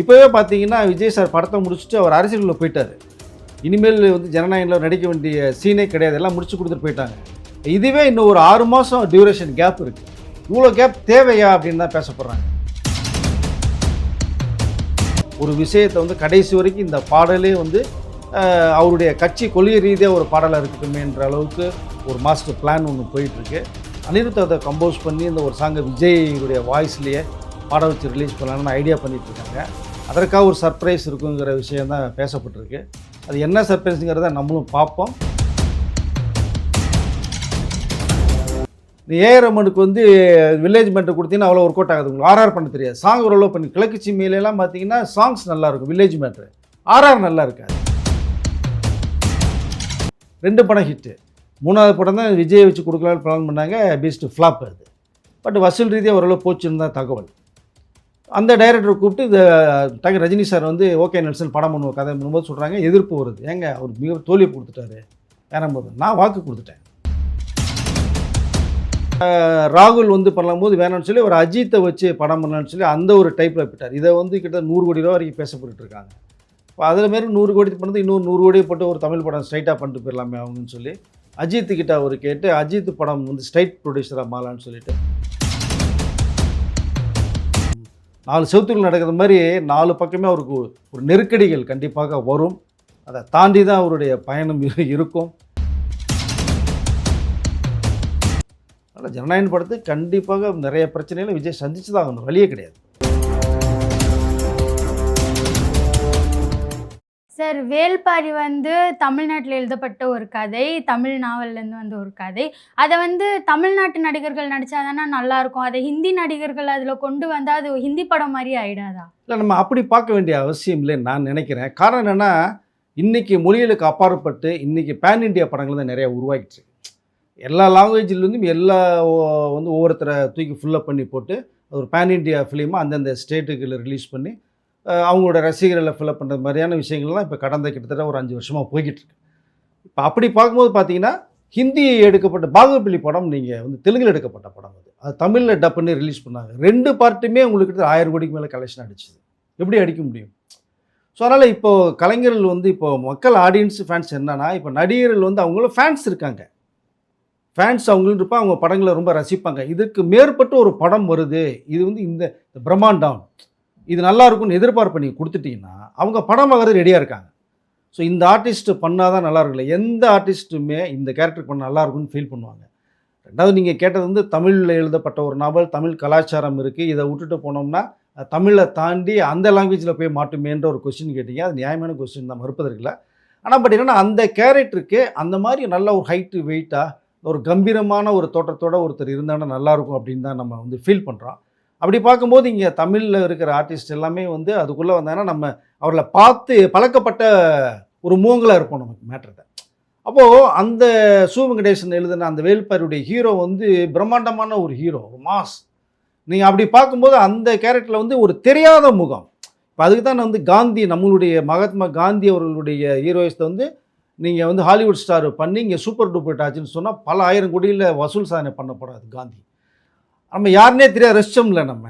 இப்போவே பார்த்தீங்கன்னா விஜய் சார் படத்தை முடிச்சுட்டு அவர் அரசியலில் போயிட்டார். இனிமேல் வந்து ஜனநாயகத்தில் நடிக்க வேண்டிய சீனே கிடையாது. எல்லாம் முடிச்சு கொடுத்துட்டு போயிட்டாங்க. இதுவே இன்னும் ஒரு ஆறு மாதம் டியூரேஷன் கேப் இருக்குது இவ்வளோ கேப் தேவையா அப்படின்னு தான் பேசப்படுறாங்க ஒரு விஷயத்தை வந்து கடைசி வரைக்கும் இந்த பாடலே வந்து அவருடைய கட்சி கொள்கை ரீதியாக ஒரு பாடலாக இருக்கட்டுமேன்ற அளவுக்கு ஒரு மாஸ்டர் பிளான் ஒன்று போயிட்டுருக்கு அனிருத் அதை கம்போஸ் பண்ணி இந்த ஒரு சாங்கை விஜய்னுடைய வாய்ஸ்லேயே பாட வச்சு ரிலீஸ் பண்ணலான்னு ஐடியா பண்ணிகிட்ருக்காங்க இருக்காங்க அதற்காக ஒரு சர்ப்ரைஸ் இருக்குங்கிற விஷயம் தான் பேசப்பட்டிருக்கு. அது என்ன சர்ப்ரைஸுங்கிறத நம்மளும் பார்ப்போம். இந்த ஏஆர் ரமனுக்கு வந்து வில்லேஜ் மென்ட் கொடுத்தீங்கன்னா அவ்வளோ ஒர்க் அவுட் ஆகுது. உங்களுக்கு ஆர்ஆர் பண்ண தெரியாது. சாங் ஓரளவு பண்ணி கிழக்கு சிம்மையிலலாம் பார்த்தீங்கன்னா சாங்ஸ் நல்லாயிருக்கும் வில்லேஜ் மேட்ரு ஆர்ஆர் நல்லா இருக்காது. ரெண்டு படம் ஹிட்டு மூணாவது படம் தான் விஜயை வச்சு கொடுக்கலான்னு பிளான் பண்ணாங்க. பெஸ்ட் ஃப்ளாப் அது. பட் வசூல் ரீதியாக ஓரளவு போச்சுன்னு தான் தகவல். அந்த டைரக்டரை கூப்பிட்டு இந்த டக்கு ரஜினி சார் வந்து ஓகே நெல்சன் படம் பண்ணுவோம் கதை பண்ணும்போது சொல்கிறாங்க எதிர்ப்பு வருது. ஏங்க அவர் மிக தோல்வி கொடுத்துட்டாரு. வேணாம் போது நான் வாக்கு கொடுத்துட்டேன். ராகுல் வந்து பண்ணும்போது வேணாம்னு சொல்லி ஒரு அஜித்தை வச்சு படம் பண்ணலான்னு சொல்லி அந்த ஒரு டைப்பில் போயிட்டார் இதை வந்து கிட்ட நூறு கோடி ரூபா வரைக்கும் பேசப்பட்டு இருக்காங்க. இப்போ அதில் மாரி நூறு கோடி பண்ணது இன்னொரு நூறு கோடி போட்டு ஒரு தமிழ் படம் ஸ்ட்ரைட்டாக பண்ணிட்டு போயிடலாமே அவங்கன்னு சொல்லி அஜித்துக்கிட்ட கிட்ட அவர் கேட்டு அஜித் படம் வந்து ஸ்ட்ரைட் ப்ரொடியூசராக மாலான்னு சொல்லிட்டு நாலு செவத்துக்குள் நடக்கிற மாதிரி நாலு பக்கமே அவருக்கு ஒரு நெருக்கடிகள் கண்டிப்பாக வரும். அதை தாண்டி தான் அவருடைய பயணம் இருக்கும். அதனால் ஜனநாயகன் படத்து கண்டிப்பாக நிறைய பிரச்சனைகளை விஜய் சந்திச்சு தான் ஆகணும். வழியே கிடையாது. சார் வேல்பாரி வந்து தமிழ்நாட்டில் எழுதப்பட்ட ஒரு கதை தமிழ் நாவல்லேருந்து வந்த ஒரு கதை. அதை வந்து தமிழ்நாட்டு நடிகர்கள் நடித்தா தானே நல்லாயிருக்கும். அதை ஹிந்தி நடிகர்கள் அதில் கொண்டு வந்தால் அது ஹிந்தி படம் மாதிரி ஆயிடாதா? இல்லை நம்ம அப்படி பார்க்க வேண்டிய அவசியம் இல்லைன்னு நான் நினைக்கிறேன். காரணம் என்னென்னா இன்றைக்கி மொழிகளுக்கு அப்பாற்பட்டு இன்றைக்கி பேன் இண்டியா படங்கள் தான் நிறையா உருவாகிடுச்சு. எல்லா லாங்குவேஜ்லேருந்தும் எல்லா வந்து ஒவ்வொருத்தரை தூக்கி ஃபுல்லப் பண்ணி போட்டு ஒரு பேன் இண்டியா ஃபிலிமாக அந்தந்த ஸ்டேட்டுகளில் ரிலீஸ் பண்ணி அவங்களோட ரசிகர்களை ஃபில்அப் பண்ணுற மாதிரியான விஷயங்கள்லாம் இப்போ கடந்த கிட்டத்தட்ட ஒரு அஞ்சு வருஷமாக போய்கிட்டு இருக்கு. இப்போ அப்படி பார்க்கும்போது பார்த்தீங்கன்னா ஹிந்தி எடுக்கப்பட்ட பாகுபலி படம் நீங்கள் வந்து தெலுங்கில் எடுக்கப்பட்ட படம் அது. அது தமிழில் டப் பண்ணி ரிலீஸ் பண்ணாங்க. ரெண்டு பார்ட்டுமே உங்களுக்கு கிட்ட ஆயிரம் கோடிக்கு மேலே கலெக்ஷன் அடிச்சுது. எப்படி அடிக்க முடியும்? ஸோ அதனால் இப்போது கலைஞர்கள் வந்து இப்போ மக்கள் ஆடியன்ஸ் ஃபேன்ஸ் என்னன்னா இப்போ நடிகர்கள் வந்து அவங்களும் ஃபேன்ஸ் இருக்காங்க. ஃபேன்ஸ் அவங்களும் இருப்பா அவங்க படங்களை ரொம்ப ரசிப்பாங்க. இதுக்கு மேற்பட்டு ஒரு படம் வருது. இது வந்து இந்த இந்த பிரம்மாண்டம் இது நல்லா இருக்கும்னு எதிர்பார்ப்பு நீங்கள் கொடுத்துட்டீங்கன்னா அவங்க படம் பார்க்கறது ரெடியாக இருக்காங்க. ஸோ இந்த ஆர்டிஸ்ட்டு பண்ணால் தான் நல்லா இருக்குல்ல எந்த ஆர்டிஸ்ட்டுமே இந்த கேரக்டர் பண்ண நல்லா இருக்கும்னு ஃபீல் பண்ணுவாங்க. ரெண்டாவது நீங்கள் கேட்டது வந்து தமிழில் எழுதப்பட்ட ஒரு நாவல் தமிழ் கலாச்சாரம் இருக்குது இதை விட்டுட்டு போனோம்னா தமிழை தாண்டி அந்த லாங்குவேஜில் போய் மாட்டுமேன்ற ஒரு கொஸ்டின் கேட்டீங்க. அது நியாயமான கொஸ்டின் தான் மறுப்பதற்கில்ல ஆனால் பட் என்னன்னா அந்த கேரக்டருக்கு அந்த மாதிரி நல்ல ஒரு ஹைட்டு வெயிட்டாக ஒரு கம்பீரமான ஒரு தோற்றத்தோட ஒருத்தர் இருந்தாங்கன்னா நல்லாயிருக்கும் அப்படின்னு தான் நம்ம வந்து ஃபீல் பண்ணுறோம் அப்படி பார்க்கும்போது இங்கே தமிழில் இருக்கிற ஆர்டிஸ்ட் எல்லாமே வந்து அதுக்குள்ளே வந்தாங்கன்னா நம்ம அவர்களை பார்த்து பழக்கப்பட்ட ஒரு மூங்கலாக இருப்போம் நமக்கு மேட்டரை அப்போது அந்த சு. வெங்கடேசன் எழுதின அந்த வேல்பாரியுடைய ஹீரோ வந்து பிரம்மாண்டமான ஒரு ஹீரோ ஒரு மாஸ் நீங்கள் அப்படி பார்க்கும்போது அந்த கேரக்டரில் வந்து ஒரு தெரியாத முகம். இப்போ அதுக்கு தான் நான் வந்து காந்தி நம்மளுடைய மகாத்மா காந்தி அவர்களுடைய ஹீரோயிஸை வந்து நீங்கள் வந்து ஹாலிவுட் ஸ்டார் பண்ணி இங்கே சூப்பர் டூப்பர் ஆச்சுன்னு சொன்னால் பல ஆயிரம் கோடியில் வசூல் சாதனை பண்ணப்படாது காந்தி. நம்ம யாருனே தெரியாது ரசிச்சோம்ல நம்ம.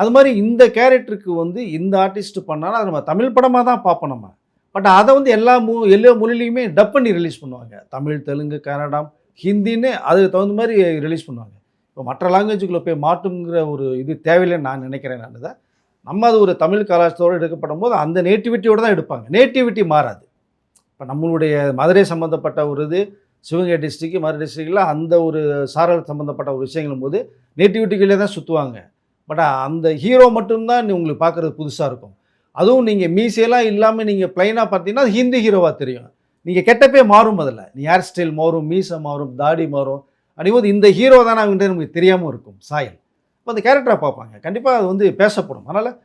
அது மாதிரி இந்த கேரக்டருக்கு வந்து இந்த ஆர்டிஸ்ட் பண்ணாலும் அது நம்ம தமிழ் படமாக தான் பார்ப்போம் நம்ம. பட் அதை வந்து எல்லா மூ எல்லா மொழிலையுமே டப் பண்ணி ரிலீஸ் பண்ணுவாங்க. தமிழ் தெலுங்கு கன்னடம் ஹிந்தின்னு அதுக்கு தகுந்த மாதிரி ரிலீஸ் பண்ணுவாங்க. இப்போ மற்ற லாங்குவேஜுக்குள்ளே போய் மாட்டுங்கிற ஒரு இது தேவையில்லைன்னு நான் நினைக்கிறேன் நான் இதை. நம்ம அது ஒரு தமிழ் கலாச்சாரத்தோடு எடுக்கப்படும் போது அந்த நேட்டிவிட்டியோடு தான் எடுப்பாங்க. நேட்டிவிட்டி மாறாது. இப்போ நம்மளுடைய மதுரை சம்மந்தப்பட்ட ஒரு இது சிவகங்கை டிஸ்ட்ரிக்கு மறு டிஸ்ட்ரிக்டில் அந்த ஒரு சாரல் சம்மந்தப்பட்ட ஒரு விஷயங்களும் போது நேட்டிவிட்டிகளே தான் சுற்றுவாங்க பட் அந்த ஹீரோ மட்டும்தான் உங்களுக்கு பார்க்குறது புதுசாக இருக்கும். அதுவும் நீங்கள் மீசையெல்லாம் இல்லாமல் நீங்கள் ப்ளைனாக பார்த்தீங்கன்னா அது ஹிந்தி ஹீரோவாக தெரியும். நீங்கள் கெட்டப்பே மாறும் அதில். நீ ஹேர் ஸ்டைல் மாறும் மீசை மாறும் தாடி மாறும். அப்படிங்கும்போது இந்த ஹீரோ தானே அவங்ககிட்ட நமக்கு தெரியாமல் இருக்கும் சாயல். இப்போ அந்த கேரக்டரை பார்ப்பாங்க. கண்டிப்பாக அது வந்து பேசப்படும். அதனால்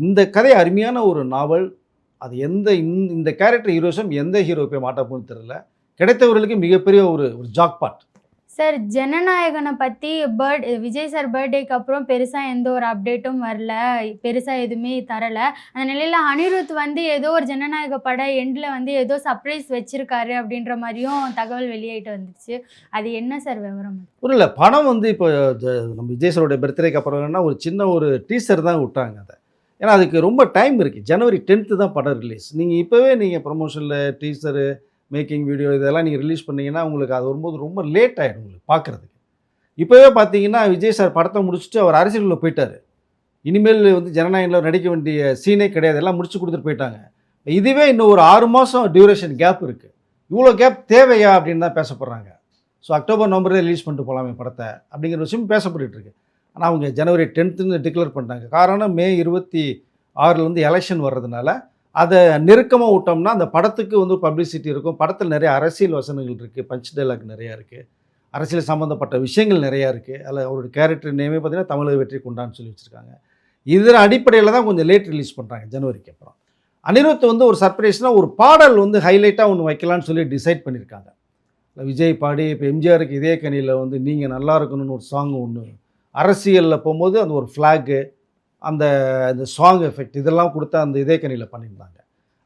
இந்த கதை அருமையான ஒரு நாவல் அது எந்த இந்த- கேரக்டர் ஹீரோஸும் எந்த ஹீரோ போய் மாட்டப்போன்னு போகணும்னு தெரியல. கிடைத்தவர்களுக்கு மிகப்பெரிய ஒரு ஒரு ஜாக்பாட் சார் ஜனநாயகனை பற்றி பர்த் விஜய் சார் பர்த்டேக்கு அப்புறம் பெருசாக எந்த ஒரு அப்டேட்டும் வரல. பெருசாக எதுவுமே தரலை. அந்த நிலையில் அனிருத் வந்து ஏதோ ஒரு ஜனநாயக பட எண்டில் வந்து ஏதோ சர்ப்ரைஸ் வச்சிருக்காரு அப்படின்ற மாதிரியும் தகவல் வெளியாயிட்டு வந்துருச்சு அது என்ன சார் விவரம்? ஒரு இல்லை படம் வந்து இப்போ நம்ம விஜய் சாரோட பர்த்டேக்கு அப்புறம் என்னன்னா ஒரு சின்ன ஒரு டீசர் தான் விட்டாங்க அதை. ஏன்னா அதுக்கு ரொம்ப டைம் இருக்குது ஜனவரி டென்த்து தான் படம் ரிலீஸ் நீங்கள் இப்போவே நீங்கள் ப்ரொமோஷனில் டீசரு மேக்கிங் வீடியோ இதெல்லாம் நீங்கள் ரிலீஸ் பண்ணிங்கன்னா உங்களுக்கு அது வரும்போது ரொம்ப லேட் ஆகிடும் உங்களுக்கு பார்க்குறதுக்கு இப்போவே பார்த்தீங்கன்னா விஜய் சார் படத்தை முடிச்சுட்டு அவர் அரசியலில் போயிட்டார். இனிமேல் வந்து ஜனநாயகத்தில் நடிக்க வேண்டிய சீனே கிடையாது. எல்லாம் முடிச்சு கொடுத்துட்டு போயிட்டாங்க. இதுவே இன்னும் ஒரு ஆறு மாதம் டியூரேஷன் கேப் இருக்குது இவ்வளோ கேப் தேவையா அப்படின்னு தான் பேசப்படுறாங்க ஸோ அக்டோபர் நவம்பரே ரிலீஸ் பண்ணிட்டு போகலாமே படத்தை அப்படிங்கிற விஷயம் பேசப்பட்டுட்டு இருக்கு. ஆனால் அவங்க ஜனவரி டென்த்துன்னு டிக்ளேர் பண்ணிட்டாங்க. காரணம் மே இருபத்தி ஆறில் வந்து எலெக்ஷன் வர்றதுனால அதை நெருக்கமாக விட்டோம்னா அந்த படத்துக்கு வந்து பப்ளிசிட்டி இருக்கும். படத்தில் நிறைய அரசியல் வசனங்கள் இருக்குது பஞ்ச் டைலாக் நிறையா இருக்குது அரசியல் சம்மந்தப்பட்ட விஷயங்கள் நிறையா இருக்குது அதில் அவருடைய கேரக்டர் நேமே பார்த்திங்கன்னா தமிழக வெற்றி கொண்டான்னு சொல்லி வச்சுருக்காங்க. இதன் அடிப்படையில் தான் கொஞ்சம் லேட் ரிலீஸ் பண்ணுறாங்க ஜனவரிக்கு அப்புறம். அனிருத் வந்து ஒரு சர்ப்ரைஸ்னால் ஒரு பாடல் வந்து ஹைலைட்டாக ஒன்று வைக்கலான்னு சொல்லி டிசைட் பண்ணியிருக்காங்க. விஜய் பாடி இப்போ எம்ஜிஆருக்கு இதே கணியில் வந்து நீங்கள் நல்லா இருக்கணும்னு ஒரு சாங் ஒன்று அரசியலில் போகும்போது அந்த ஒரு ஃப்ளாகு அந்த இந்த சாங் எஃபெக்ட் இதெல்லாம் கொடுத்து அந்த இதே கணியில் பண்ணியிருந்தாங்க.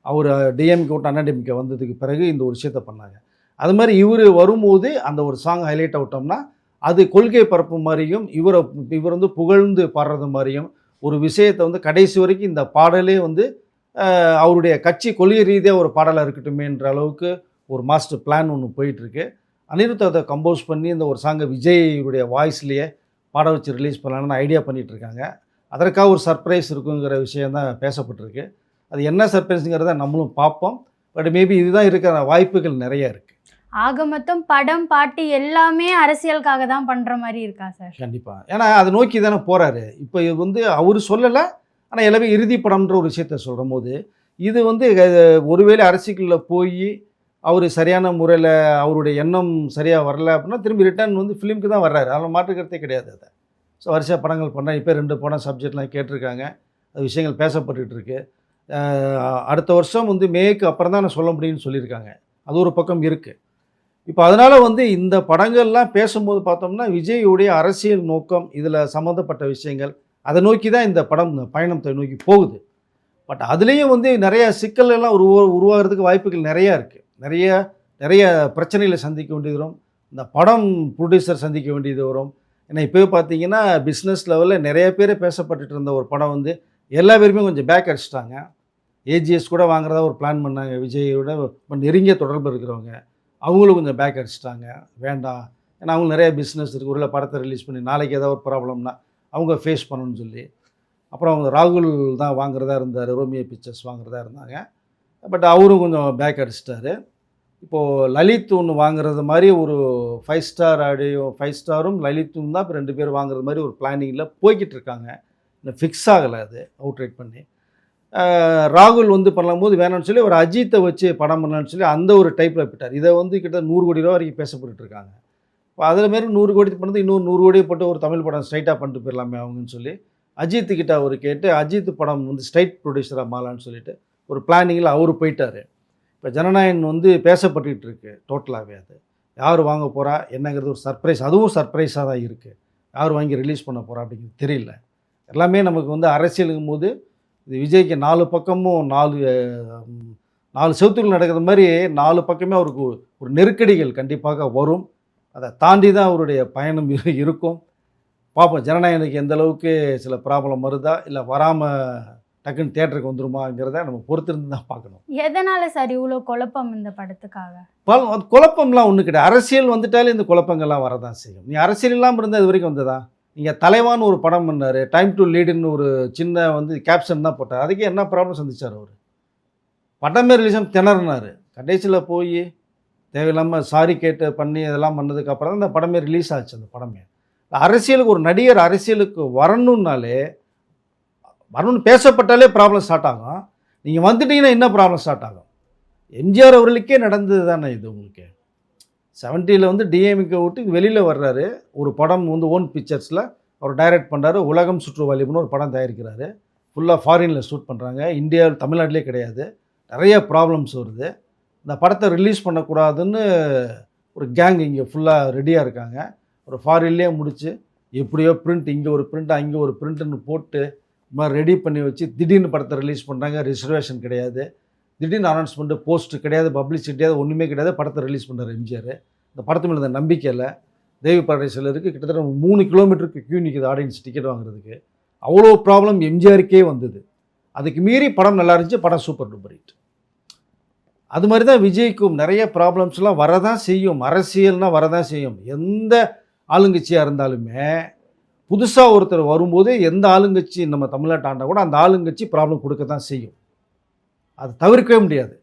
அவர் டிஎம்கே விட்டு அண்ணாடிஎம்கே வந்ததுக்கு பிறகு இந்த ஒரு விஷயத்த பண்ணாங்க. அது மாதிரி இவர் வரும்போது அந்த ஒரு சாங் ஹைலைட் விட்டோம்னா அது கொள்கை பரப்பு மாதிரியும் இவரை இவர் வந்து புகழ்ந்து பாடுறது மாதிரியும் ஒரு விஷயத்தை வந்து கடைசி வரைக்கும் இந்த பாடலே வந்து அவருடைய கட்சி கொள்கை ரீதியாக ஒரு பாடலாக இருக்கட்டுமேன்ற அளவுக்கு ஒரு மாஸ்டர் பிளான் ஒன்று போயிட்டுருக்கு. அனிருத் அதை கம்போஸ் பண்ணி இந்த ஒரு சாங்கை விஜய்யுடைய வாய்ஸ்லேயே பாட வச்சு ரிலீஸ் பண்ணலான்னு ஐடியா பண்ணிகிட்ருக்காங்க இருக்காங்க அதற்காக ஒரு சர்ப்ரைஸ் இருக்குங்கிற விஷயம் தான் பேசப்பட்டிருக்கு. அது என்ன சர்ப்ரைஸுங்கிறத நம்மளும் பார்ப்போம். பட் மேபி இதுதான் இருக்கிற வாய்ப்புகள் நிறைய இருக்குது ஆக மொத்தம் படம் பாட்டு எல்லாமே அரசியலுக்காக தான் பண்ற மாதிரி இருக்கா சார் கண்டிப்பாக ஏன்னா அதை நோக்கி தானே போகிறாரு இப்போ இது வந்து அவர் சொல்லலை ஆனால் எல்லாமே இறுதி படம்ன்ற ஒரு விஷயத்த சொல்லும் போது இது வந்து ஒருவேளை அரசியலில் போய் அவர் சரியான முறையில் அவருடைய எண்ணம் சரியாக வரல அப்படின்னா திரும்பி ரிட்டர்ன் வந்து ஃபிலிமுக்கு தான் வர்றாரு. அதில் மாற்றுக்கிறதே கிடையாது அதை. ஸோ வரிசையாக படங்கள் பண்ணால் இப்போ ரெண்டு படம் சப்ஜெக்ட்லாம் கேட்டிருக்காங்க. அது விஷயங்கள் பேசப்பட்டுக்கிட்டு இருக்கு அடுத்த வருஷம் வந்து மேக்கு அப்புறம் தான் நான் சொல்ல முடியும்னு சொல்லியிருக்காங்க. அது ஒரு பக்கம் இருக்குது இப்போ அதனால் வந்து இந்த படங்கள்லாம் பேசும்போது பார்த்தோம்னா விஜயுடைய அரசியல் நோக்கம் இதில் சம்மந்தப்பட்ட விஷயங்கள் அதை நோக்கி தான் இந்த படம் பயணத்தை நோக்கி போகுது. பட் அதுலேயும் வந்து நிறைய சிக்கல் எல்லாம் உருவா உருவாகிறதுக்கு வாய்ப்புகள் நிறையா இருக்குது நிறைய நிறைய பிரச்சனைகளை சந்திக்க வேண்டியது வரும். இந்த படம் ப்ரொடியூசர் சந்திக்க வேண்டியது வரும். ஏன்னா இப்போவே பார்த்தீங்கன்னா பிஸ்னஸ் லெவலில் நிறைய பேர் பேசப்பட்டுட்டு இருந்த ஒரு படம் வந்து எல்லா பேருமே கொஞ்சம் பேக் அடிச்சிட்டாங்க. ஏஜிஎஸ் கூட வாங்குறதா ஒரு பிளான் பண்ணாங்க. விஜயோட நெருங்கிய தொடர்பு இருக்கிறவங்க. அவங்களும் கொஞ்சம் பேக் அடிச்சிட்டாங்க. வேண்டாம். ஏன்னா அவங்க நிறைய பிஸ்னஸ் இருக்குது ஒரு படத்தை ரிலீஸ் பண்ணி நாளைக்கு ஏதாவது ஒரு ப்ராப்ளம்னா அவங்க ஃபேஸ் பண்ணணும்னு சொல்லி. அப்புறம் அவங்க ராகுல் தான் வாங்குறதா இருந்தார். ரோமியோ பிக்சர்ஸ் வாங்குறதா இருந்தாங்க. பட் அவரும் கொஞ்சம் பேக் அடிச்சிட்டாரு. இப்போது லலித் ஒன்று வாங்குறது மாதிரி ஒரு ஃபைவ் ஸ்டார் ஆடியோ ஃபைவ் ஸ்டாரும் லலித்தும் தான் இப்போ ரெண்டு பேர் வாங்குறது மாதிரி ஒரு பிளானிங்கில் போய்கிட்டு இருக்காங்க. இன்னும் ஃபிக்ஸ் ஆகலை அது அவுட்ரேட் பண்ணி. ராகுல் வந்து பண்ணும்போது வேணாம்னு சொல்லி ஒரு அஜித்தை வச்சு படம் பண்ணலான்னு சொல்லி அந்த ஒரு டைப்பில் போயிட்டார் இதை வந்து கிட்ட நூறு கோடி ரூபா வரைக்கும் பேசப்பட்டு இருக்காங்க. இப்போ அதில் மாரி நூறு கோடி பண்ணது இன்னொரு நூறு கோடி போட்டு ஒரு தமிழ் படம் ஸ்ட்ரைட்டாக பண்ணிட்டு போயிடலாமே அவங்கன்னு சொல்லி அஜித்து கிட்ட அவர் கேட்டு அஜித் படம் வந்து ஸ்ட்ரைட் ப்ரொடியூசராக மாலான்னு சொல்லிட்டு ஒரு பிளானிங்கில் அவர் போயிட்டார். இப்போ ஜனநாயகன் வந்து பேசப்பட்டுக்கிட்டு இருக்கு டோட்டலாகவே அது. யார் வாங்க போகிறா என்னங்கிறது ஒரு சர்ப்ரைஸ் அதுவும் சர்ப்ரைஸாக தான் இருக்குது யார் வாங்கி ரிலீஸ் பண்ண போகிறா அப்படிங்கிறது தெரியல. எல்லாமே நமக்கு வந்து அரசியலுங்கும் போது இது விஜய்க்கு நாலு பக்கமும் நாலு நாலு செவத்துக்குள் நடக்கிற மாதிரி நாலு பக்கமே அவருக்கு ஒரு- நெருக்கடிகள் கண்டிப்பாக வரும். அதை தாண்டி தான் அவருடைய பயணம் இருக்கும். பார்ப்போம் ஜனநாயகனுக்கு எந்த அளவுக்கு சில ப்ராப்ளம் வருதா இல்லை வராமல் டக்குன்னு தேட்டருக்கு வந்துருமாங்கிறத நம்ம பொறுத்திருந்து தான் பார்க்கணும். எதனால சார் இவ்வளோ குழப்பம் இந்த படத்துக்காக? பல- குழப்பம்லாம் ஒன்றும் கிடையாது. அரசியல் வந்துட்டாலே இந்த குழப்பங்கள்லாம் வரதான் செய்யும். நீ அரசியல் இல்லாமல் இருந்தால் இது வரைக்கும் வந்ததா? நீங்கள் தலைவான்னு ஒரு படம் பண்ணார் டைம் டு லீடுன்னு ஒரு சின்ன வந்து கேப்ஷன் தான் போட்டார். அதுக்கு என்ன ப்ராப்ளம் சந்திச்சார் அவர்? படமே ரிலீஸும் திணறினார். கடைசியில் போய் தேவையில்லாமல் சாரி கேட்டு பண்ணி இதெல்லாம் பண்ணதுக்கு அப்புறம் தான் இந்த படமே ரிலீஸ் ஆச்சு அந்த படமே அரசியலுக்கு ஒரு நடிகர் அரசியலுக்கு வரணுன்னாலே வரணும்னு பேசப்பட்டாலே ப்ராப்ளம் ஸ்டார்ட் ஆகும். நீங்கள் வந்துட்டீங்கன்னா என்ன ப்ராப்ளம் ஸ்டார்ட் ஆகும்? எம்ஜிஆர் அவர்களுக்கே நடந்தது தானே இது உங்களுக்கு? செவன்ட்டியில் வந்து டிஎம்கே விட்டு வெளியில் வர்றாரு. ஒரு படம் வந்து ஓன் பிக்சர்ஸில் அவர் டைரக்ட் பண்ணுறாரு உலகம் சுற்றுவாலிபுன்னு ஒரு படம் தயாரிக்கிறாரு. ஃபுல்லாக ஃபாரினில் ஷூட் பண்ணுறாங்க இந்தியாவில் தமிழ்நாட்டிலே கிடையாது. நிறைய ப்ராப்ளம்ஸ் வருது. இந்த படத்தை ரிலீஸ் பண்ணக்கூடாதுன்னு ஒரு கேங் இங்கே ஃபுல்லாக ரெடியாக இருக்காங்க. ஒரு ஃபாரின்லேயே முடிச்சு எப்படியோ பிரிண்ட் இங்கே ஒரு பிரிண்ட் அங்கே ஒரு பிரிண்ட்டுன்னு போட்டு மாதிரி ரெடி பண்ணி வச்சு திடீர்னு படத்தை ரிலீஸ் பண்ணுறாங்க ரிசர்வேஷன் கிடையாது. திடீர்னு அனௌன்ஸ்மெண்ட்டு போஸ்ட்டு கிடையாது பப்ளிசிட்டி கிடையாது ஒன்றுமே கிடையாது. படத்தை ரிலீஸ் பண்ணுறாரு எம்ஜிஆர். இந்த படத்து மேலே இந்த நம்பிக்கையில் தேவி பரடேசில் இருக்குது கிட்டத்தட்ட மூணு கிலோமீட்டருக்கு கியூ நிற்குது ஆடியன்ஸ் டிக்கெட் வாங்குறதுக்கு. அவ்வளோ ப்ராப்ளம் எம்ஜிஆருக்கே வந்தது. அதுக்கு மீறி படம் நல்லா இருந்துச்சு. படம் சூப்பர் டூப்பர் ஹிட் அது மாதிரி தான் விஜய்க்கும் நிறைய ப்ராப்ளம்ஸ்லாம் வரதான் செய்யும். அரசியல்னால் வரதான் செய்யும். எந்த ஆளுங்கட்சியாக இருந்தாலுமே புதுசாக ஒருத்தர் வரும்போது எந்த ஆளுங்கட்சி நம்ம தமிழ்நாட்டை கூட அந்த ஆளுங்கட்சி ப்ராப்ளம் கொடுக்க தான் செய்யும். அது தவிர்க்கவே முடியாது.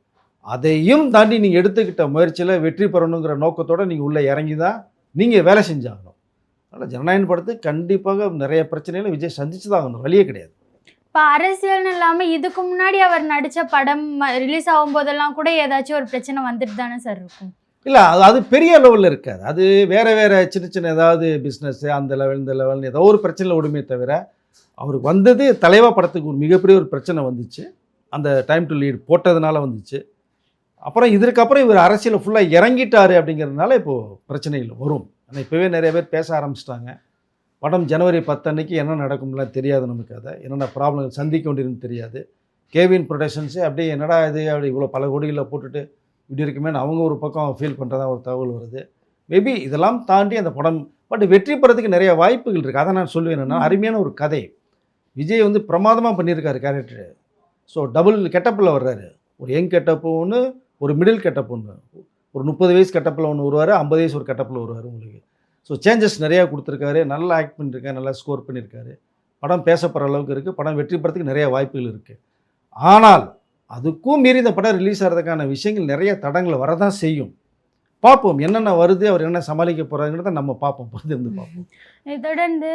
அதையும் தாண்டி நீங்கள் எடுத்துக்கிட்ட முயற்சியில் வெற்றி பெறணுங்கிற நோக்கத்தோடு நீங்கள் உள்ளே இறங்கி தான் நீங்கள் வேலை செஞ்சாகணும். அதனால் ஜனநாயகம் படத்து கண்டிப்பாக நிறைய பிரச்சனைகளை விஜய் சந்திச்சு தான் ஆகணும். வழியே கிடையாது. இப்போ அரசியல்னு இல்லாமல் இதுக்கு முன்னாடி அவர் நடித்த படம் ரிலீஸ் ஆகும்போதெல்லாம் கூட ஏதாச்சும் ஒரு பிரச்சனை வந்துட்டு தானே சார் இருக்கும்? இல்லை அது அது பெரிய லெவலில் இருக்காது. அது வேறு வேறு சின்ன சின்ன ஏதாவது பிஸ்னஸ்ஸு அந்த லெவல் இந்த லெவல்னு ஏதோ ஒரு பிரச்சனை விடுமே தவிர அவருக்கு வந்தது தலைவா படத்துக்கு ஒரு மிகப்பெரிய ஒரு பிரச்சனை வந்துச்சு. அந்த டைம் டு லீட் போட்டதுனால வந்துச்சு. அப்புறம் இதற்கப்புறம் இவர் அரசியல் ஃபுல்லாக இறங்கிட்டார் அப்படிங்கிறதுனால இப்போது பிரச்சனைகள் வரும். ஆனால் இப்போவே நிறைய பேர் பேச ஆரம்பிச்சிட்டாங்க. படம் ஜனவரி பத்து அன்னைக்கு என்ன நடக்கும்லாம் தெரியாது நமக்கு அதை. என்னென்ன ப்ராப்ளம் சந்திக்க வேண்டியதுன்னு தெரியாது. கேவின் ப்ரொடக்ஷன்ஸு அப்படியே என்னடா இது அப்படி இவ்வளோ பல கோடிகளில் போட்டுட்டு இப்படி இருக்குமேனு அவங்க ஒரு பக்கம் ஃபீல் பண்ணுறதா ஒரு தகவல் வருது. மேபி இதெல்லாம் தாண்டி அந்த படம் பட் வெற்றி பெறதுக்கு நிறைய வாய்ப்புகள் இருக்குது அதை நான் சொல்லுவேன் என்னன்னா அருமையான ஒரு கதை. விஜய் வந்து பிரமாதமாக பண்ணியிருக்காரு கேரக்டர் ஸோ டபுள் கெட்டப்பில் வர்றாரு. ஒரு யங் கெட்டப்பு ஒன்று ஒரு மிடில் கெட்டப் ஒன்று ஒரு முப்பது வயசு கெட்டப்பில் ஒன்று வருவார் ஐம்பது வயசு ஒரு கெட்டப்பில் வருவார் உங்களுக்கு. ஸோ சேஞ்சஸ் நிறையா கொடுத்துருக்காரு. நல்லா ஆக்ட் பண்ணியிருக்காரு நல்லா ஸ்கோர் பண்ணியிருக்காரு படம் பேசப்படுற அளவுக்கு இருக்குது படம் வெற்றி பெறத்துக்கு நிறைய வாய்ப்புகள் இருக்குது ஆனால் அதுக்கும் மீறி இந்த படம் ரிலீஸ் ஆகிறதுக்கான விஷயங்கள் நிறைய தடங்கள் வரதான் செய்யும். பார்ப்போம் என்னென்ன வருது அவர் என்ன சமாளிக்க போகிறாங்கிறத நம்ம பார்ப்போம். பொறுத்திருந்து பார்ப்போம். இதை தொடர்ந்து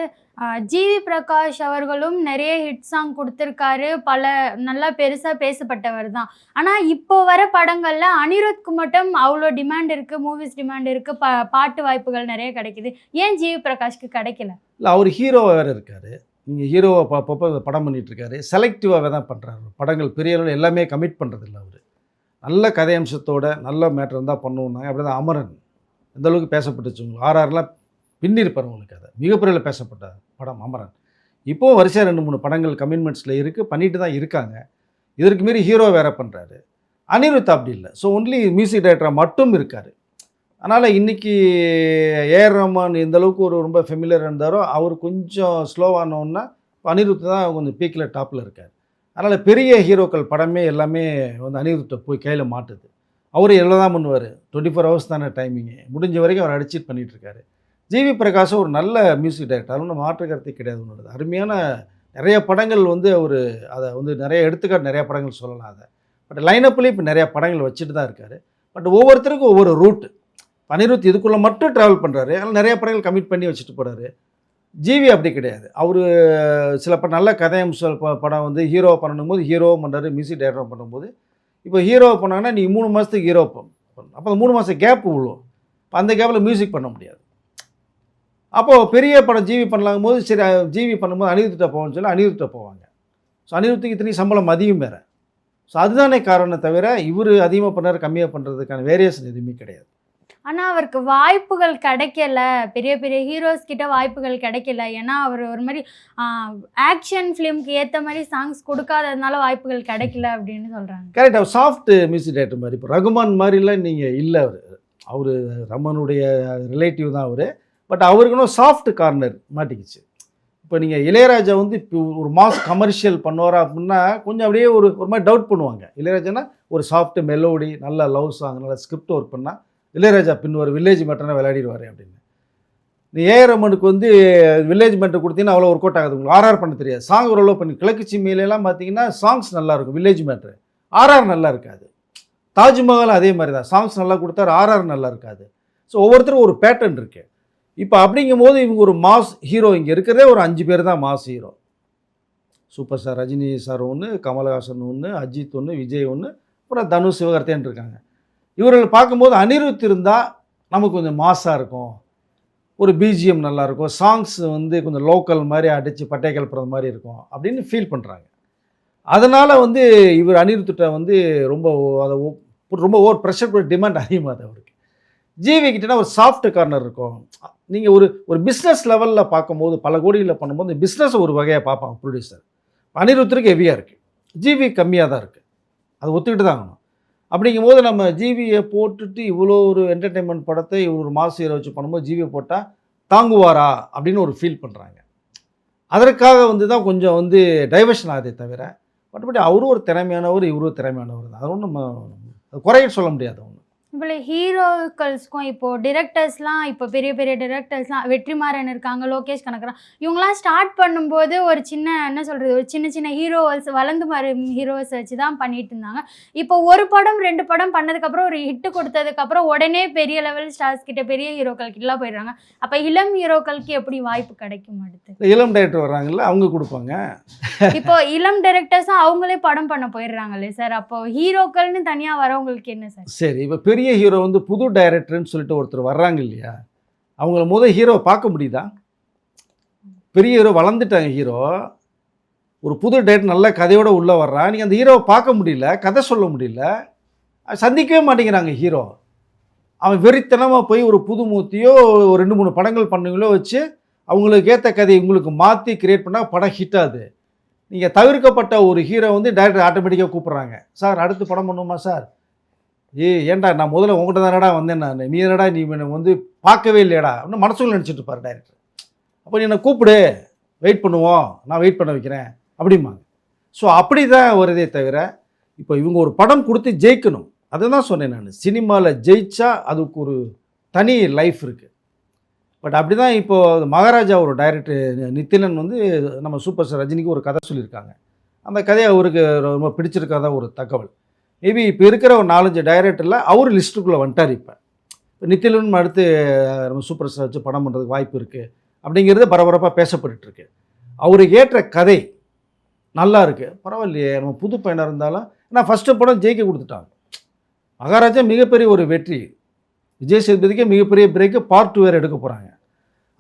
ஜிவி பிரகாஷ் அவர்களும் நிறைய ஹிட் சாங் கொடுத்துருக்காரு. பல நல்லா பெருசாக பேசப்பட்டவர் தான். ஆனால் இப்போ வர படங்களில் அனிருத்க்கு மட்டும் அவ்வளோ டிமாண்ட் இருக்குது மூவிஸ் டிமாண்ட் இருக்குது பா பாட்டு வாய்ப்புகள் நிறைய கிடைக்குது. ஏன் ஜிவி பிரகாஷ்க்கு கிடைக்கல? இல்லை அவர் ஹீரோவாக வேறு இருக்கார். நீங்கள் ஹீரோவை அப்பப்போ படம் பண்ணிகிட்ருக்காரு இருக்காரு செலக்டிவாகவே தான் பண்ணுறாரு படங்கள் பெரிய அளவில் எல்லாமே கமிட் பண்ணுறதில்ல அவர். நல்ல கதை அம்சத்தோடு நல்ல மேட்டர் இருந்தால் பண்ணுவோம்னாங்க அப்படி தான் அமரன் எந்த அளவுக்கு பேசப்பட்டுச்சு உங்களுக்கு? ஆர்ஆர்லாம் பின்னிருப்பார் உங்களுக்கு அதை. மிகப்பெரிய பேசப்பட்ட படம் அமரன். இப்போவும் வரிசையாக ரெண்டு மூணு படங்கள் கமிட்மெண்ட்ஸில் இருக்குது பண்ணிட்டு தான் இருக்காங்க. இதற்கு மீறி ஹீரோ வேறு பண்ணுறாரு அனிருத் அப்படி இல்லை. ஸோ ஒன்லி மியூசிக் டைரக்டராக மட்டும் இருக்கார். அதனால் இன்றைக்கி ஏஆர் ரஹ்மான் இந்தளவுக்கு ஒரு ரொம்ப ஃபெமிலியர் இருந்தாரோ அவர் கொஞ்சம் ஸ்லோவானோன்னா அனிருத் தான் கொஞ்சம் பீக்கில் டாப்பில் இருக்கார். அதனால் பெரிய ஹீரோக்கள் படமே எல்லாமே வந்து அனிருத்தை போய் கையில் மாட்டுது. அவர் எல்லாம் தான் பண்ணுவார்? டுவெண்ட்டி ஃபோர் ஹவர்ஸ் தானே டைமிங்கு முடிஞ்ச வரைக்கும் அவர் அடிச்சிட் பண்ணிகிட்ருக்காரு ஜிவி பிரகாஷும் ஒரு நல்ல மியூசிக் டைரக்டர் ஒன்றும் மாற்று கருத்து கிடையாது ஒன்று அருமையான நிறைய படங்கள் வந்து அவர் அதை வந்து நிறைய எடுத்துக்காட்டு நிறைய படங்கள் சொல்லலாம் அதை. பட் லைனப்லேயும் இப்போ நிறையா படங்கள் வச்சுட்டு தான் இருக்கார். பட் ஒவ்வொருத்தருக்கும் ஒவ்வொரு ரூட் அனிருத் இதுக்குள்ளே மட்டும் ட்ராவல் பண்ணுறாரு அதனால் நிறைய படங்கள் கமிட் பண்ணி வச்சுட்டு போகிறாரு ஜிவி அப்படி கிடையாது. அவர் சில ப நல்ல கதையம்சம் ப- படம் வந்து ஹீரோ பண்ணும்போது போது பண்ணுறாரு மியூசிக் டைரக்டரும் பண்ணும்போது. இப்போ ஹீரோ பண்ணாங்கன்னா நீ மூணு மாதத்துக்கு ஹீரோ பண்ணணும் அப்போ அந்த மூணு மாதம் கேப் விழும். இப்போ அந்த கேப்பில் மியூசிக் பண்ண முடியாது. அப்போது பெரிய படம் ஜிவி பண்ணலாங்கும் போது சரி ஜிவி பண்ணும்போது அனிருத்திட்ட போவோம்னு சொல்லி அனிருத்திட்ட போவாங்க. ஸோ அனிருத்துக்கு இத்தனை சம்பளம் அதிகம் வேறு. ஸோ அதுதானே காரணம் தவிர இவர் அதிகமாக பண்ணார் கம்மியாக பண்ணுறதுக்கான வேரியேஷன் எதுவுமே கிடையாது. ஆனால் அவருக்கு வாய்ப்புகள் கிடைக்கல. பெரிய பெரிய ஹீரோஸ் கிட்ட வாய்ப்புகள் கிடைக்கல. ஏன்னா அவர் ஒரு மாதிரி ஆக்ஷன் ஃபிலிம்க்கு ஏற்ற மாதிரி சாங்ஸ் கொடுக்காததுனால வாய்ப்புகள் கிடைக்கல அப்படின்னு சொல்கிறாங்க கரெக்ட் அவர் சாஃப்ட் மியூசிக் டேரக்டர் மாதிரி. இப்போ ரகுமான் மாதிரிலாம் நீங்கள் இல்லை அவர். அவர் ரமனுடைய ரிலேட்டிவ் தான் அவர். பட் அவருக்குன்னு சாஃப்ட் கார்னர் மாட்டிக்கிச்சு. இப்போ நீங்கள் இளையராஜா வந்து இப்போ ஒரு மாஸ் கமர்ஷியல் பண்ணுவாரா அப்படின்னா கொஞ்சம் அப்படியே ஒரு ஒரு மாதிரி டவுட் பண்ணுவாங்க. இளையராஜானா ஒரு சாஃப்ட் மெலோடி நல்ல லவ் சாங் நல்ல ஸ்கிரிப்ட் ஒர்க் பண்ணால் இளையராஜா ஒரு வில்லேஜ் மெட்டனை விளையாடிடுவார் அப்படின்னு. நீ ஏஆர் ரமனுக்கு வந்து வில்லேஜ் மெட்டர் கொடுத்தீங்கன்னா அவ்வளோ ஒர்க் அவுட் ஆகுது உங்களுக்கு. ஆர்ஆர் பண்ண தெரியாது. சாங் ஓரளவு பண்ணி கிழக்கு சிம்மையிலலாம் பார்த்தீங்கன்னா சாங்ஸ் நல்லா இருக்கும் வில்லேஜ் மேட்ரு ஆர்ஆர் நல்லா இருக்காது. தாஜ்மஹால் அதே மாதிரி தான். சாங்ஸ் நல்லா கொடுத்தாரு ஆர்ஆர் நல்லா இருக்காது. ஸோ ஒவ்வொருத்தரும் ஒரு பேட்டர்ன் இருக்கு. இப்போ அப்படிங்கும்போது இவங்க ஒரு மாஸ் ஹீரோ இங்கே இருக்கிறதே ஒரு அஞ்சு பேர் தான் mass hero super star Rajini sir ஒன்று கமலஹாசன் ஒன்று அஜித் ஒன்று விஜய் ஒன்று அப்புறம் தனுஷ் சிவகார்த்தியன் இருக்காங்க. இவர்கள் பார்க்கும்போது அனிருத் இருந்தால் நமக்கு கொஞ்சம் மாஸாக இருக்கும். ஒரு பிஜிஎம் நல்லாயிருக்கும் சாங்ஸ் வந்து கொஞ்சம் லோக்கல் மாதிரி அடித்து பட்டை கிளப்புறது மாதிரி இருக்கும் அப்படின்னு ஃபீல் பண்ணுறாங்க அதனால் வந்து இவர் அனிருத்துட்ட வந்து ரொம்ப அதை ரொம்ப ஓவர் ப்ரெஷர் டிமாண்ட் அதிகமாகுது அவருக்கு. ஜிவி கிட்டனா ஒரு சாஃப்ட் கார்னர் இருக்கும். நீங்கள் ஒரு ஒரு பிஸ்னஸ் லெவலில் பார்க்கும்போது பல கோடிகளில் பண்ணும்போது பிஸ்னஸ் ஒரு வகையாக பார்ப்பாங்க ப்ரொடியூசர் அனிருத்தருக்கு ஹெவியாக இருக்குது ஜிவி கம்மியாக தான் இருக்குது அதை ஒத்துக்கிட்டு தான் ஆகணும். அப்படிங்கும்போது நம்ம ஜிவியை போட்டுட்டு இவ்வளோ ஒரு என்டர்டெயின்மெண்ட் படத்தை இவ்வளோ ஒரு மாசு ஹீரோ வச்சு பண்ணும்போது ஜிவியை போட்டால் தாங்குவாரா அப்படின்னு ஒரு ஃபீல் பண்ணுறாங்க அதற்காக வந்து தான் கொஞ்சம் வந்து டைவர்ஷன் ஆகுதே தவிர மற்றபடி அவரும் ஒரு திறமையானவர் இவரும் திறமையானவர் தான். அது ஒன்றும் நம்ம குறைய சொல்ல முடியாது ஒன்று இப்போ ஹீரோக்கள்ஸ்க்கும் இப்போ டிரெக்டர்ஸ்லாம் இப்போ பெரிய பெரிய டிரெக்டர்ஸ்லாம் வெற்றிமாறன் இருக்காங்க லோகேஷ் கனகராஜ் இவங்களாம் ஸ்டார்ட் பண்ணும்போது ஒரு சின்ன என்ன சொல்கிறது ஒரு சின்ன சின்ன ஹீரோஸ் வளர்ந்து வரும் ஹீரோஸ் வச்சு தான் பண்ணிட்டு இருந்தாங்க. இப்போ ஒரு படம் ரெண்டு படம் பண்ணதுக்கப்புறம் ஒரு ஹிட்டு கொடுத்ததுக்கப்புறம் உடனே பெரிய லெவல் ஸ்டார்ஸ் கிட்ட பெரிய ஹீரோக்கள் கிட்டலாம் போயிடுறாங்க. அப்போ இளம் ஹீரோக்களுக்கு எப்படி வாய்ப்பு கிடைக்கும் அடுத்து? இளம் டைரக்டர் வர்றாங்கல்ல அவங்க கொடுப்பாங்க. இப்போ இளம் டைரக்டர்ஸும் அவங்களே படம் பண்ண போயிடுறாங்களே சார். அப்போ ஹீரோக்கள்னு தனியாக வரவங்களுக்கு என்ன சார்? சரி இப்போ பெரிய ஹீரோ வந்து புது டைரக்டர்னு சொல்லிட்டு ஒருத்தர் வர்றாங்க இல்லையா? அவங்கள முதல் ஹீரோவை பார்க்க முடியுதா? பெரிய ஹீரோ வளர்ந்துட்டாங்க ஹீரோ ஒரு புது டைரக்டர் நல்ல கதையோடு உள்ளே வர்றான் நீங்கள் அந்த ஹீரோவை பார்க்க முடியல கதை சொல்ல முடியல சந்திக்கவே மாட்டேங்கிறாங்க ஹீரோ அவன் வெறித்தனமாக போய் ஒரு புது மூர்த்தியோ ஒரு ரெண்டு மூணு படங்கள் பண்ணுங்களோ வச்சு அவங்களுக்கு ஏற்ற கதையை உங்களுக்கு மாற்றி கிரியேட் பண்ணால் படம் ஹிட் ஆகுது. நீங்கள் தவிர்க்கப்பட்ட ஒரு ஹீரோ வந்து டைரக்டர் ஆட்டோமேட்டிக்காக கூப்பிட்றாங்க. சார் அடுத்து படம் பண்ணுமா சார்? ஏ ஏன்டா நான் முதல்ல உங்கள்கிட்ட தானடா வந்தேன் நான். நீ என்னடா நீ என்னை வந்து பார்க்கவே இல்லையடா அப்படின்னு மனசுக்குள்ள நினச்சிட்டு இருப்பார் டைரக்டர் அப்போ நீ என்னை கூப்பிடு. வெயிட் பண்ணுவோம். நான் வெயிட் பண்ண வைக்கிறேன். அப்படிம்பாங்க. ஸோ அப்படி தான் வருதே தவிர இப்போ இவங்க ஒரு படம் கொடுத்து ஜெயிக்கணும். அதை தான் சொன்னேன் நான். சினிமாவில் ஜெயிச்சா அதுக்கு ஒரு தனி லைஃப் இருக்குது பட் அப்படி தான் இப்போது மகாராஜா ஒரு டைரக்டர் நித்திலன் வந்து நம்ம சூப்பர் ஸ்டார் ரஜினிக்கு ஒரு கதை சொல்லியிருக்காங்க. அந்த கதையை அவருக்கு ரொம்ப பிடிச்சிருக்காத ஒரு தகவல். மேபி இப்போ இருக்கிற ஒரு நாலஞ்சு டைரக்டரில் அவர் லிஸ்ட்டுக்குள்ளே வந்துட்டார் இப்போ. இப்போ அடுத்து நம்ம சூப்பர் ஸ்டார் வச்சு படம் பண்ணுறதுக்கு வாய்ப்பு இருக்குது அப்படிங்கிறது பரபரப்பாக பேசப்பட்டுருக்கு அவருக்கு ஏற்ற கதை நல்லா இருக்குது பரவாயில்லையே நம்ம புது பையனாக இருந்தாலும் ஏன்னா ஃபஸ்ட்டு படம் ஜெயிக்க கொடுத்துட்டாங்க. மகாராஜா மிகப்பெரிய ஒரு வெற்றி. விஜய் சேதுபதிக்கே மிகப்பெரிய பிரேக்கு பார்ட் டூ வேறு எடுக்க போகிறாங்க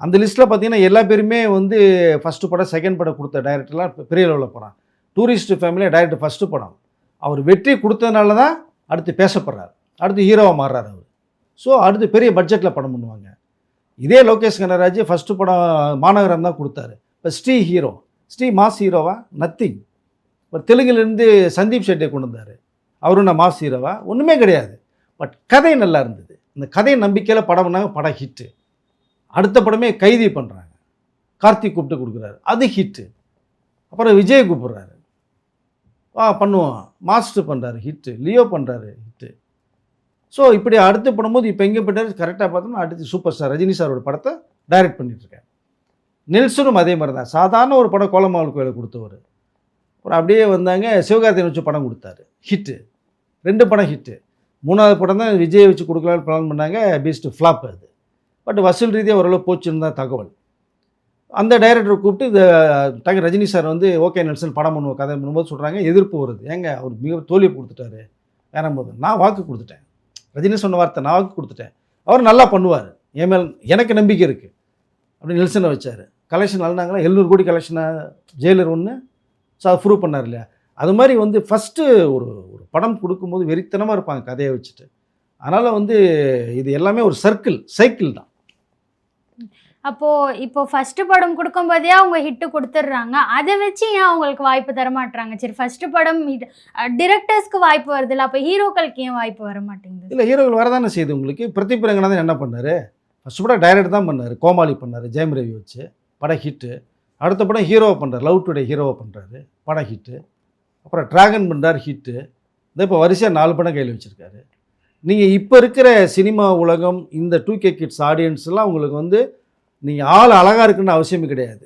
அந்த லிஸ்ட்டில் பார்த்தீங்கன்னா எல்லா பேருமே வந்து ஃபஸ்ட்டு படம் செகண்ட் படம் கொடுத்த டைரக்டர்லாம் பெரிய லெவலில் போகிறான் டூரிஸ்ட் ஃபேமிலியாக டைரக்டர் ஃபஸ்ட்டு படம். அவர் வெற்றி கொடுத்ததுனால தான் அடுத்து பேசப்படுறாரு. அடுத்து ஹீரோவாக மாறுறார் அவர். ஸோ அடுத்து பெரிய பட்ஜெட்டில் படம் பண்ணுவாங்க. இதே லோகேஷ் கனராஜ் ஃபஸ்ட்டு படம் மாநகரம் தான் கொடுத்தாரு. இப்போ ஸ்ரீ ஹீரோ ஸ்ரீ மாஸ் ஹீரோவா நத்திங் இப்போ தெலுங்குலேருந்து சந்தீப் ஷெட்டியை கொண்டு வந்தார். அவரும் நான் மாஸ் ஹீரோவா ஒன்றுமே கிடையாது. பட் கதை நல்லா இருந்தது. இந்த கதை நம்பிக்கையில் படம் பண்ணாங்க படம் ஹிட்டு அடுத்த படமே கைதி பண்ணுறாங்க கார்த்திக் கூப்பிட்டு கொடுக்குறாரு. அது ஹிட்டு அப்புறம் விஜய் கூப்பிட்றாரு. ஆ பண்ணுவோம். மாஸ்டர் பண்ணுறாரு ஹிட்டு லியோ பண்ணுறாரு ஹிட்டு ஸோ இப்படி அடுத்து பண்ணும்போது இப்போ எங்கே போயிட்டார்? கரெக்டாக பார்த்தோம்னா அடுத்து சூப்பர் ஸ்டார் ரஜினி சாரோட படத்தை டைரக்ட் பண்ணிட்டுருக்கேன் நெல்சனும் அதே மாதிரி தான் சாதாரண ஒரு படம் கோலமாவல் கோயிலை கொடுத்தவர். அப்புறம் அப்படியே வந்தாங்க சிவகார்த்தியன் வச்சு படம் கொடுத்தாரு. ஹிட்டு ரெண்டு படம் ஹிட்டு மூணாவது படம் தான் விஜய் வச்சு கொடுக்கலான்னு பிளான் பண்ணாங்க. பீஸ்ட் ஃப்ளாப் அது. பட் வசூல் ரீதியாக ஓரளவு போச்சுன்னு தான் தகவல். அந்த டைரக்டர் கூப்பிட்டு இந்த டக்கு ரஜினி சார் வந்து ஓகே நெல்சன் படம் பண்ணுவோம் கதை பண்ணும்போது சொல்கிறாங்க எதிர்ப்பு வருது. ஏங்க அவர் மிக தோல்வி கொடுத்துட்டாரு ஏறும்போது. நான் வாக்கு கொடுத்துட்டேன். ரஜினி சொன்ன வார்த்தை நான் வாக்கு கொடுத்துட்டேன். அவர் நல்லா பண்ணுவார். என் மேல் எனக்கு நம்பிக்கை இருக்குது அப்படி நெல்சனை வச்சார். கலெக்ஷன் நல்லனாங்களா எழுநூறு கோடி கலெக்ஷனாக ஜெயிலர் ஒன்று ஸோ அதை ப்ரூவ் பண்ணார் இல்லையா? அது மாதிரி வந்து ஃபஸ்ட்டு ஒரு ஒரு படம் கொடுக்கும்போது வெறித்தனமாக இருப்பாங்க கதையை வச்சுட்டு. அதனால் வந்து இது எல்லாமே ஒரு சர்க்கிள் சைக்கிள் தான். அப்போது இப்போ ஃபஸ்ட்டு படம் கொடுக்கும்போதே அவங்க ஹிட்டு கொடுத்துட்றாங்க. அதை வச்சு ஏன் அவங்களுக்கு வாய்ப்பு தரமாட்டுறாங்க சரி ஃபஸ்ட்டு படம் டிரெக்டர்ஸ்க்கு வாய்ப்பு வருதுல்ல அப்போ ஹீரோக்களுக்கு ஏன் வாய்ப்பு வர மாட்டேங்குது? இல்லை ஹீரோக்கள் வரதானே செய்யுது உங்களுக்கு? பிரதீப் ரங்கநாதன் என்ன பண்ணார்? ஃபஸ்ட் படம் டைரக்ட் தான் பண்ணார். கோமாளி பண்ணார் ஜெயம் ரவி வச்சு. படம் ஹிட்டு அடுத்த படம் ஹீரோவை பண்ணுறாரு லவ் டுடே ஹீரோவை பண்ணுறாரு படம் ஹிட்டு அப்புறம் ட்ராகன் பண்ணுறார் ஹிட்டு இதோ இப்போ வரிசையாக நாலு படம் கையில் வச்சுருக்காரு. நீங்கள் இப்போ இருக்கிற சினிமா உலகம் இந்த டூ கே கிட்ஸ் ஆடியன்ஸ்லாம் உங்களுக்கு வந்து நீங்கள் ஆள் அழகாக இருக்குன்னு அவசியமே கிடையாது.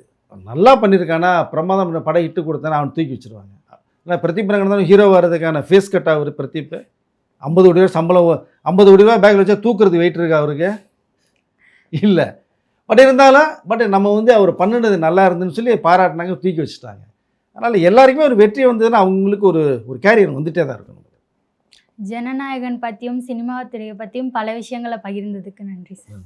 நல்லா பண்ணியிருக்கானா பிரமாதம் படம் ஹிட்டு கொடுத்தானா அவன் தூக்கி வச்சுருவாங்க. ஆனால் பிரதீப் ரங்கநாதன் ஹீரோ வர்றதுக்கான ஃபேஸ் கட் அவர் பிரதீப் ஐம்பது கோடி ரூபா சம்பளம் ஐம்பது கோடி ரூபா பேக்கில் வச்சா தூக்குறது வெயிட் இருக்கா அவருக்கு? இல்லை. பட் இருந்தாலும் பட் நம்ம வந்து அவர் பண்ணினது நல்லா இருந்துன்னு சொல்லி பாராட்டினாங்க தூக்கி வச்சுட்டாங்க. அதனால் எல்லாருக்குமே ஒரு வெற்றி வந்ததுன்னா அவங்களுக்கு ஒரு ஒரு கேரியர் வந்துட்டே தான் இருக்கணும். ஜனநாயகன் பற்றியும் சினிமா துறையை பற்றியும் பல விஷயங்களை பகிர்ந்ததுக்கு நன்றி சார்.